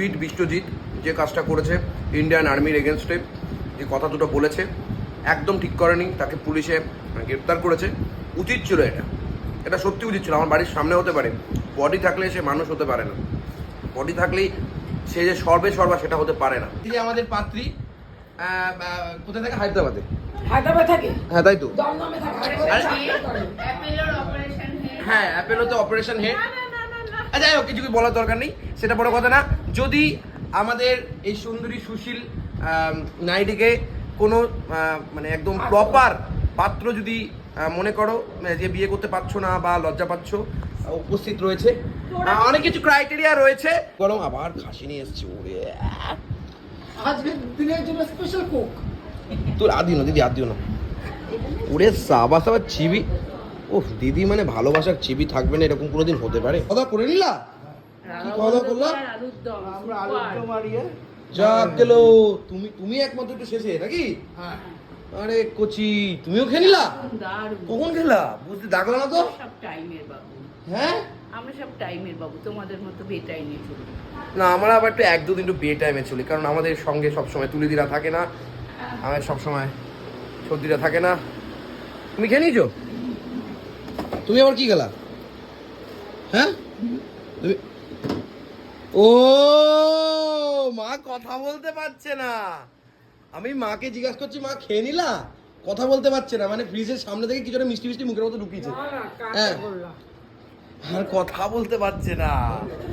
Fit Biswajit যে কাজটা করেছে ইন্ডিয়ান আর্মির এগেনস্টে যে কথা দুটো বলেছে একদম ঠিক করেনি তাকে পুলিশে গ্রেপ্তার করেছে। উচিত ছিল এটা। এটা সত্যি উচিত ছিল আমার বাড়ির সামনে হতে পারে। বডি থাকলে সে মানুষ হতে পারে না। বডি থাকলেই সে যে সর্বে সর্বা সেটা হতে পারে না। এই যে আমাদের পাত্রী কোথায় থাকে? হায়দ্রাবাদে। হায়দ্রাবাদ থাকে? হ্যাঁ তাই তো। দমদমে থাকে। আরে, অপারেশন হেড। হ্যাঁ। Operation head. আচ্ছা যাই হোক কিছু বলার দরকার নেই সেটা বড় কথা না। যদি আমাদের এই সুন্দরী সুশীল আম, নাইডিকে কোনো মানে একদম প্রপার পাত্র যদি মনে করো যে বিয়ে করতে পারছ না বা লজ্জা পাচ্ছ উপস্থিত রয়েছে। অনেক কিছু ক্রাইটেরিয়া রয়েছে। বরং আবার খাসি নিয়ে এসছে ওরে। আজকে দিনের জন্য স্পেশাল কুক তোর আর দিও না দিদি আর দিও না। ওরে সাবা সাবা চিবি ওহ দিদি মানে ভালোবাসার চিবি থাকবে না এরকম কোনোদিন হতে পারে? কথা করে নিলা? কি দাওয়া করলা? আমরা আলুর দম মারিয়ে যাক গেল তুমি তুমি একমাত্র একটু শেষে নাকি? হ্যাঁ। আরে কোচি তুমিও খেয়ে নিলা? কখন খেলা? বুঝতে ডাকলা না তো? সব টাইমের বাবু। হ্যাঁ? আমরা সব টাইমের বাবু তোমাদের মতো বেটাই নিয়ে চলি। না আমরা আবার একটু এক দুদিন একটু বিয়ে টাইমে চলি কারণ আমাদের সঙ্গে সবসময় তুলিদিরা থাকে না। আমার সবসময় সর্দিরা থাকে না। তুমি খেয়ে নিয়েছো? তুমি আবার কি গেলা হ্যাঁ? তুমি ও মা কথা বলতে পারছে না। আমি মাকে জিজ্ঞাসা করছি মা খেয়ে নিলা? কথা বলতে পারছে না মানে ফ্রিজের সামনে থেকে কিছু মিষ্টি মিষ্টি মুখের মতো ঢুকিয়েছে। হ্যাঁ। আর কথা বলতে পারছে না।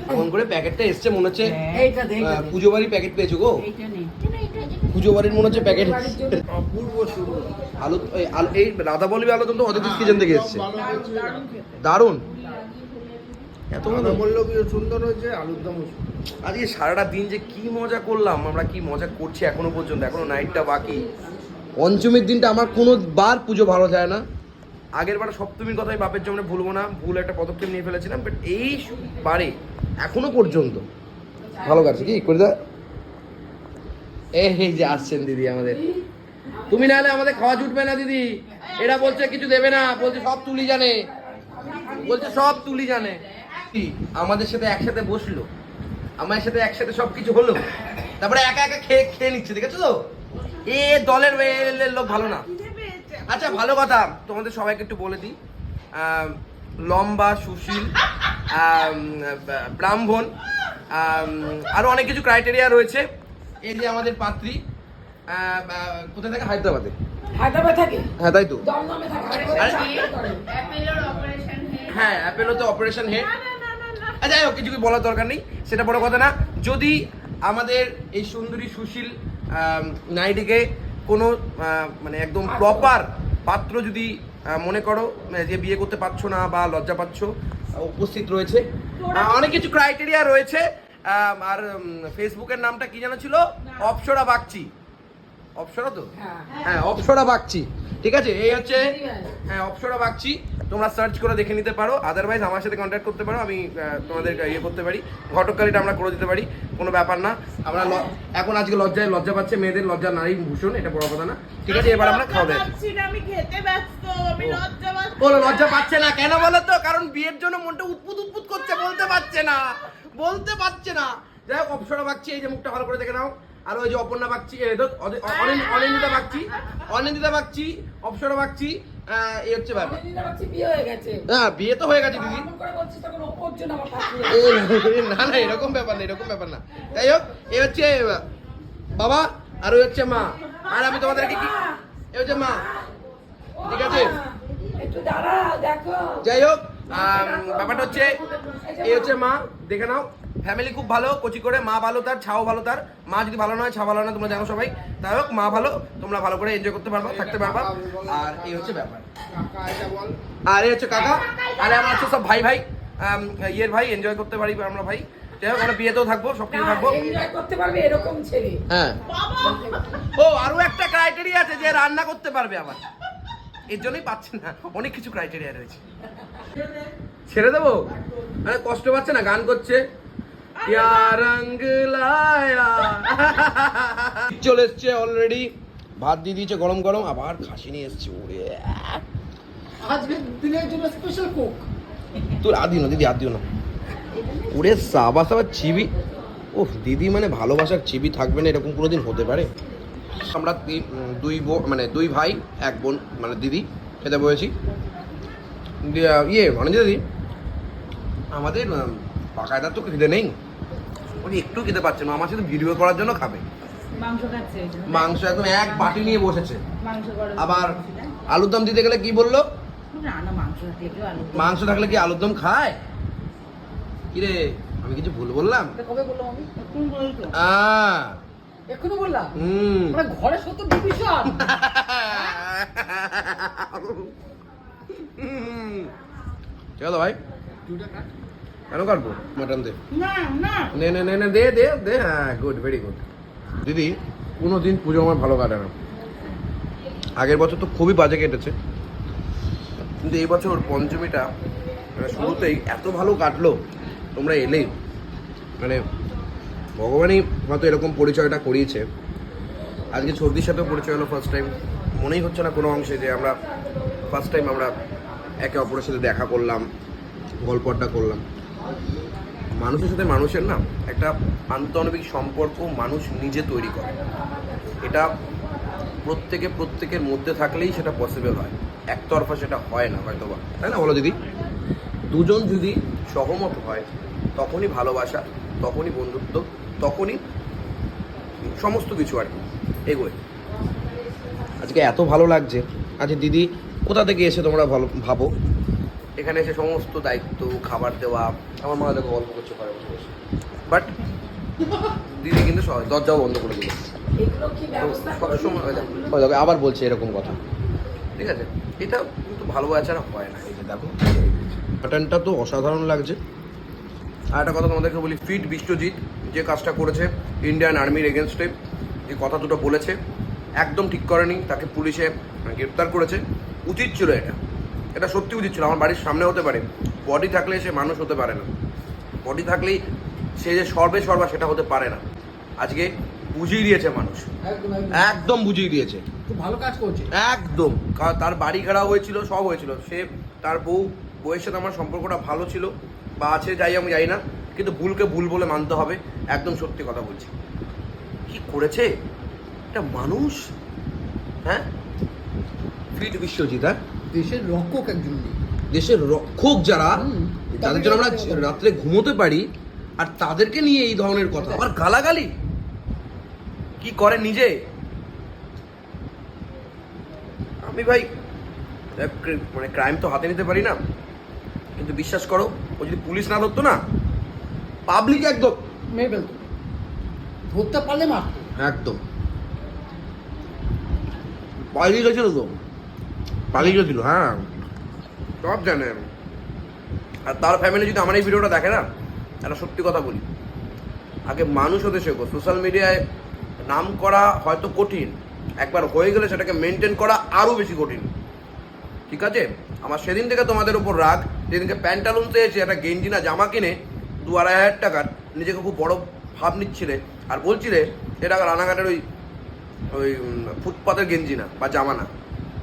ফোন করে প্যাকেটটা এসছে মনে হচ্ছে দে। পুজো বাড়ির প্যাকেট পেয়েছ গো। এইটা নেই পুজো বাড়ির মনে হচ্ছে প্যাকেট আলু এই আলু এই রাধা বলবি আলু তো অদিতিস কিচেন থেকে এসছে। দারুণ এত। বল্লভীও সুন্দর হয়েছে আলুর দমও আজকে সারাটা দিন যে কি মজা করলাম আমরা কি মজা করছি এখনও পর্যন্ত এখনও নাইটটা বাকি। পঞ্চমীর দিনটা আমার কোনো বার পুজো ভালো যায় না। আগের বার সপ্তমীর কথাই বাপের জন্য ভুলবো না ভুল একটা পদক্ষেপ নিয়ে ফেলেছিলাম বাট এই বারে এখনও পর্যন্ত। ভালো কাটছে কি? করে দা এই যে আসছেন দিদি আমাদের। তুমি না হলে আমাদের খাওয়া জুটবে না দিদি। এরা বলছে কিছু দেবে না বলছে সব তুলি জানে। বলছে সব তুলি জানে। আমাদের সাথে একসাথে বসল। আমার সাথে একসাথে সব কিছু হলো। তারপরে একা একা খেয়ে খেয়ে নিচ্ছে দেখেছ তো? এ দলের লোক ভালো না। আচ্ছা ভালো কথা। তোমাদের সবাইকে একটু বলে দিই। লম্বা সুশীল ব্রাহ্মণ আম, আরও অনেক কিছু ক্রাইটেরিয়া রয়েছে। এই যে আমাদের পাত্রী কোথায় থাকে? হায়দ্রাবাদে। হায়দ্রাবাদ থাকে? হ্যাঁ তাই তো। দমদমে থাকে। অ্যাপেলোর অপারেশন হেড হ্যাঁ অ্যাপেলোতে অপারেশন হেড না না না না না। আচ্ছা, যাই হোক কিছু বলার দরকার নেই? সেটা বড় কথা না। যদি আমাদের এই সুন্দরী সুশীল আম, নাইডিকে কোনো মানে একদম প্রপার পাত্র যদি মনে করো যে বিয়ে করতে পারছ না বা লজ্জা পাচ্ছ উপস্থিত রয়েছে। অনেক কিছু ক্রাইটেরিয়া রয়েছে। আর ফেসবুকের নামটা কি যেন ছিল? অপসরা বাগচি। অপসরা তো? হ্যাঁ। হ্যাঁ অপসরা বাগচি। ঠিক আছে? এই হচ্ছে হ্যাঁ অপসরা বাগচি। তোমরা সার্চ করে দেখে নিতে পারো। আদারওয়াইজ আমার সাথে কন্ট্যাক্ট করতে পারো। আমি তোমাদের ইয়ে করতে পারি। ঘটকালিটা আমরা করে দিতে পারি। কোনো ব্যাপার না। আমরা এখন আজকে লজ্জায় লজ্জা পাচ্ছে। মেয়েদের লজ্জা নারী ভূষণ। এটা বড় কথা না। ঠিক আছে এবার আমরা খাওয়া দাওয়া বলো লজ্জা পাচ্ছে না? কেন বলো তো? কারণ বিয়ের জন্য মনটা উৎপুত উৎপুত করছে বলতে পারছে না। বলতে পারছে না। যাই হোক অপসরা বাগচি এই যে মুখটা ভালো করে দেখে নাও। আর ওই যে অপর্ণা এ, অনিন- অনিন্দিতা বাগচি অনিন্দিতা বাগচি অপসরা বাগচি এই হচ্ছে ব্যাপার। বিয়ে হয়ে গেছে। বিয়ে তো হয়ে গেছে দিদি। এ, না না এরকম ব্যাপার না এরকম ব্যাপার না। যাই হোক এই হচ্ছে বাবা আর ওই হচ্ছে মা। আর আমি তোমাদেরকে কি এই হচ্ছে মা। ঠিক আছে? যাই হোক ব্যাপারটা হচ্ছে এই হচ্ছে মা দেখে নাও। ফ্যামিলি খুব ভালো কচি করে মা ভালো তার ছাও ভালো তার। মা যদি ভালো নয় ছা ভালো না তোমরা জানো সবাই। তাই হোক মা ভালো তোমরা ভালো করে এনজয় করতে পারবা থাকতে পারবা। আর এই হচ্ছে ব্যাপার। আর এই হচ্ছে কাকা। আর আমার হচ্ছে সব ভাই ভাই ইয়ের ভাই এনজয় করতে পারি আমরা ভাই। যাই হোক আমরা বিয়েতেও থাকব সব কিছু থাকব। এনজয় করতে পারবে এরকম ছেলে। হ্যাঁ। ও আরও একটা ক্রাইটেরিয়া আছে যে রান্না করতে পারবে আবার। এর জন্যই পাচ্ছি না। অনেক কিছু ক্রাইটেরিয়া রয়েছে। ছেড়ে দেবো? আরে কষ্ট পাচ্ছে না গান করছে। চলে এসছে অলরেডি ভাত দিয়ে দিয়েছে গরম গরম আবার খাসি নিয়ে এসছে ওরে। আজকে দিনের জন্য স্পেশাল কুক তোর আর দিও না দিদি আর দিও না। ওরে সাবা সাবা চিবি। ওহ দিদি মানে ভালোবাসার চিবি থাকবে না এরকম কোনোদিন হতে পারে। আমরা দুই বোন মানে দুই ভাই এক বোন মানে দিদি খেতে বলেছি ইয়ে মানে দিদি। আমাদের উম, বাকায়দার তো খিদে নেই। উনি একটু খেতে পারছে না আমার সাথে ভিডিও করার জন্য খাবে। মাংস একদম এক বাটি নিয়ে বসেছে। আবার আলুর দম দিতে গেলে কি বলল? মাংস থাকলে কি আলুর দম খায়? কিরে আমি কিছু ভুল বললাম? এটা কবে বললাম? মানে ঘরে সত্য ডিভিশন আছে ভাই। কেন কাটবো? মাটন দে। না না। নে নে নে নে দে দে দে। হ্যাঁ গুড ভেরি গুড দিদি কোনো দিন পুজো আমার ভালো কাটে না। আগের বছর তো খুবই বাজে কেটেছে। কিন্তু এই বছর পঞ্চমীটা মানে শুরুতেই এত ভালো কাটলো তোমরা এলেই। মানে ভগবানই হয়তো এরকম পরিচয়টা করিয়েছে। আজকে সর্দির সাথেও পরিচয় হলো ফার্স্ট টাইম মনেই হচ্ছে না কোনো অংশে যে আমরা ফার্স্ট টাইম আমরা একে অপরের সাথে দেখা করলাম গল্প আড্ডা করলাম। মানুষের সাথে মানুষের না একটা আন্তঃনবিক সম্পর্ক মানুষ নিজে তৈরি করে। এটা প্রত্যেকে প্রত্যেকের মধ্যে থাকলেই সেটা পসিবল হয়। একতরফা সেটা হয় না হয়তো বা তাই না বলো দিদি? দুজন যদি সহমত হয়, তখনই ভালোবাসা, তখনই বন্ধুত্ব তখনই সমস্ত কিছু আর কি এগোয়। আজকে এত ভালো লাগছে। আচ্ছা দিদি কোথা থেকে এসে তোমরা ভালো ভাবো? এখানে এসে সমস্ত দায়িত্ব খাবার দেওয়া আমার মা দেখো গল্প করছে ঘরে বসে বসে। বাট দিদি কিন্তু দরজাও বন্ধ করে দিল। হয়ে দেখো, আবার বলছে এরকম কথা। ঠিক আছে এটা কিন্তু ভালোবাসার হয় না। এই যে দেখো মাটনটা তো অসাধারণ লাগছে। আর একটা কথা তোমাদেরকে বলি ফিট বিশ্বজিৎ যে কাজটা করেছে ইন্ডিয়ান আর্মির এগেনস্টে যে কথা দুটো বলেছে একদম ঠিক করেনি তাকে পুলিশে গ্রেপ্তার করেছে। উচিত ছিল এটা। এটা সত্যি উচিত ছিল আমার বাড়ির সামনে হতে পারে। বডি থাকলে সে মানুষ হতে পারে না। বডি থাকলেই সে যে সর্বে সর্বা সেটা হতে পারে না। আজকে বুঝিয়ে দিয়েছে মানুষ। একদম বুঝিয়ে দিয়েছে। ভালো কাজ করছে। একদম। তার বাড়ি ঘেরা হয়েছিল সব হয়েছিল। সে তার বউ বউয়ের সাথে আমার সম্পর্কটা ভালো ছিল। বা আছে যাই আমি যাই না। কিন্তু ভুলকে ভুল বলে মানতে হবে। একদম সত্যি কথা বলছি। কি করেছে? একটা মানুষ? হ্যাঁ? ফিট বিশ্বজিৎ হ্যাঁ? দেশের রক্ষক একজন দেশের রক্ষক যারা। যাদের জন্য আমরা রাত্রে ঘুমোতে পারি আর তাদেরকে নিয়ে এই ধরনের কথা। আবার গালাগালি? কি করে নিজে? আমি ভাই মানে ক্রাইম তো হাতে নিতে পারি না। কিন্তু বিশ্বাস করো ও যদি পুলিশ না ধরতো না পাবলিক একদম। মেরে ফেলতো। ধরতে পারলে মারতো। একদম। পালিয়ে গেছিল তো। পালিয়ে গেছিল হ্যাঁ। সব জানে। আর তার ফ্যামিলি যদি আমার এই ভিডিওটা দেখে না একটা সত্যি কথা বলি। আগে মানুষ হতে শেখো। সোশ্যাল মিডিয়ায় নাম করা হয়তো কঠিন। একবার হয়ে গেলে সেটাকে মেনটেন করা আরও বেশি কঠিন। ঠিক আছে? আমার সেদিন থেকে তোমাদের উপর রাগ। যেদিনকে প্যান্টালুন এসে একটা গেঞ্জি না জামা কিনে দু আড়াই হাজার টাকার নিজেকে খুব বড় ভাব নিচ্ছিলে। আর বলছিলে এটা রানাঘাটের ওই ওই ফুটপাতের গেঞ্জি না বা জামা না।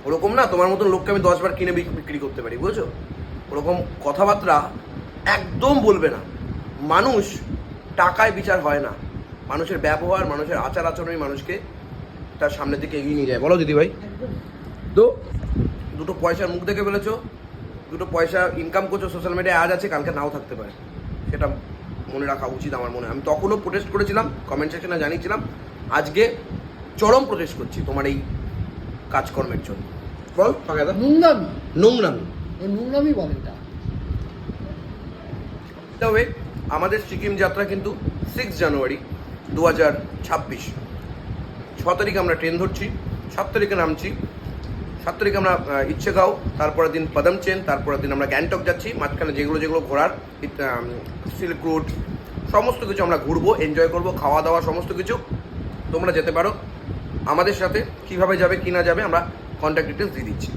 ওরকম না তোমার মতন লোককে আমি দশবার কিনে বিক্রি করতে পারি বুঝেছ? ওরকম কথাবার্তা একদম বলবে না। মানুষ টাকায় বিচার হয় না। মানুষের ব্যবহার মানুষের আচার আচরণই মানুষকে তার সামনের দিকে এগিয়ে নিয়ে যায়। বলো দিদি ভাই তো দুটো পয়সার মুখ দেখে ফেলেছো। দুটো পয়সা ইনকাম করছ সোশ্যাল মিডিয়ায় আজ আছে কালকে নাও থাকতে পারে। সেটা মনে রাখা উচিত আমার মনে হয়। আমি তখনও প্রোটেস্ট করেছিলাম কমেন্ট সেকশনে জানিয়েছিলাম আজকে চরম প্রোটেস্ট করছি তোমার এই কাজকর্মের জন্য। বল নোংরামি? নোংরামি। নোংরামি বলে এটা। তবে আমাদের সিকিম যাত্রা কিন্তু সিক্স জানুয়ারি দু হাজার ছাব্বিশ। ছ তারিখে আমরা ট্রেন ধরছি সাত তারিখে নামছি সাত তারিখে আমরা ইচ্ছে ইচ্ছেগাঁও তারপরের দিন পদমচেন তারপরের দিন আমরা গ্যাংটক যাচ্ছি, মাঝখানে যেগুলো যেগুলো ঘোরার সিল্ক রুট, সমস্ত কিছু আমরা ঘুরবো এনজয় করব, খাওয়া দাওয়া, সমস্ত কিছু। তোমরা যেতে পারো। আমাদের সাথে কীভাবে যাবে, কি না যাবে, আমরা কন্ট্যাক্ট ডিটেলস দিয়ে দিচ্ছি।